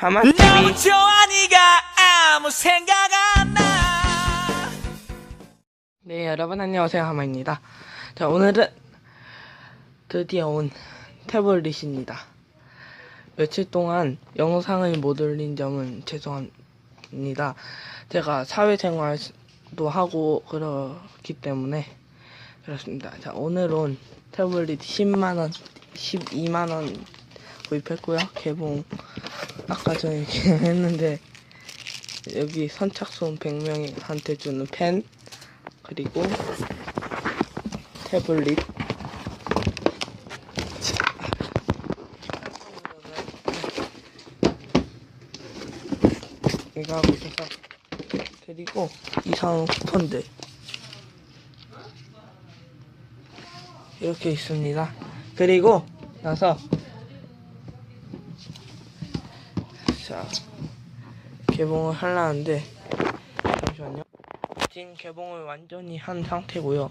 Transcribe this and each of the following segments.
하마TV 너무 좋아 네가 아무 생각 안 나. 네 여러분 안녕하세요. 하마입니다. 자 오늘은 드디어 온 태블릿입니다. 며칠 동안 영상을 못 올린 점은 죄송합니다. 제가 사회생활도 하고 그렇기 때문에 그렇습니다. 자 오늘 온 태블릿 10만원 12만원 구입했고요. 개봉 아까 전에 했는데 여기 선착순 100명한테 주는 펜 그리고 태블릿. 이거 하고 있어서 그리고 이상 쿠폰들 이렇게 있습니다. 그리고 나서 자 개봉을 하려는데 잠시만요 지금 개봉을 완전히 한 상태고요.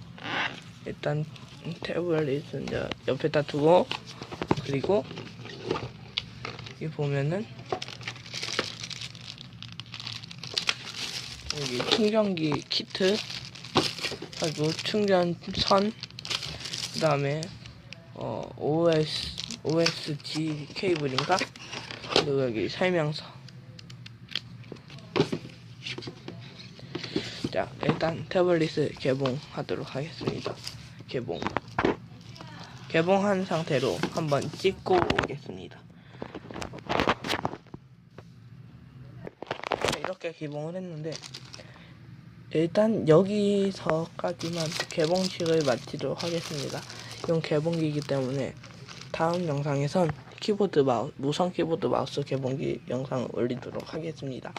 일단 태블릿은 옆에다 두고 그리고 여기 보면은 여기 충전기 키트 그리고 충전선 그 다음에 어 OS OSG 케이블인가 그리고 여기 설명서 자, 일단 태블릿을 개봉하도록 하겠습니다. 개봉. 개봉한 상태로 한번 찍고 오겠습니다. 자, 이렇게 개봉을 했는데 일단 여기서까지만 개봉식을 마치도록 하겠습니다. 이건 개봉기이기 때문에 다음 영상에선 키보드 마우 무선 키보드 마우스 개봉기 영상을 올리도록 하겠습니다.